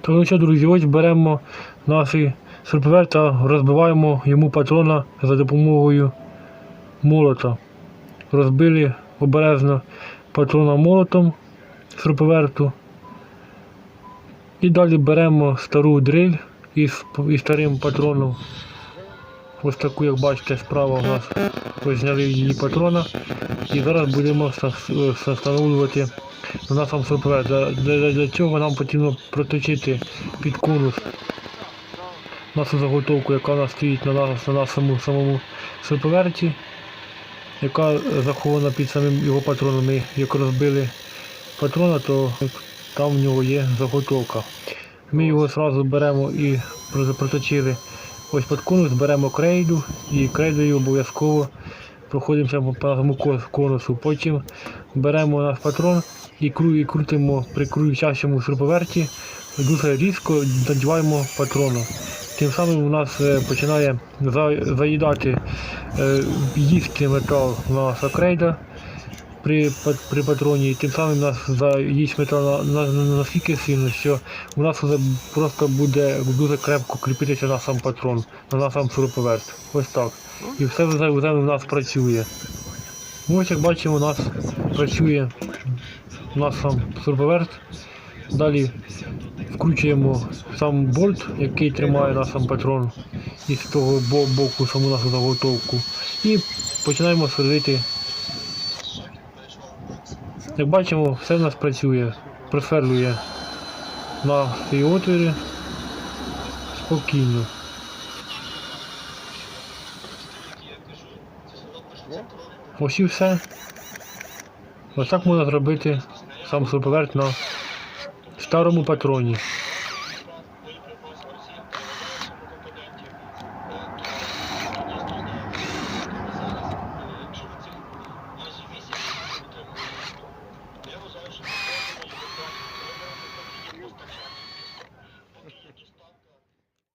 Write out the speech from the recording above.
То ну що, друзі, ось беремо наші серповер та розбиваємо йому патрона за допомогою молота. Розбили обережно патрона молотом серповерту. І далі беремо стару дриль із, із старим патроном. Ось таку, як бачите, справа у нас ось зняли її патрона. І зараз будемо вста- встановлювати на сам серповер. Для, для, цього нам потрібно проточити під конус нашу заготовку, яка у нас стоїть на нас на нашому самому серповерті, яка захована під самим його патроном. Ми як розбили патрона, то там в нього є заготовка. Ми його одразу беремо і проточили ось під конус, беремо крейду і крейдою обов'язково проходимося по нашому конусу. Потім беремо наш патрон і, крутимо при крутящому серповерті, дуже різко надіваємо патрону. Тим самим у нас е, починає заїдати е, їсти метал наша крейда при, при патроні, і тим самим нас заїсть метал на, на, на- настільки сильно, що у нас вже просто буде дуже крепко кріпитися на сам патрон, на сам суроповерт. Ось так. І все вже, у нас працює. Ну, Ось як бачимо, у нас працює у нас сам суроповерт. Далі вкручуємо сам болт, який тримає наш сам патрон із того боку саму нашу заготовку. І починаємо сверлити. Як бачимо, все в нас працює, просверлює на ці отвірі спокійно. Ось і все. Ось так можна зробити сам суперверт на старому патроні.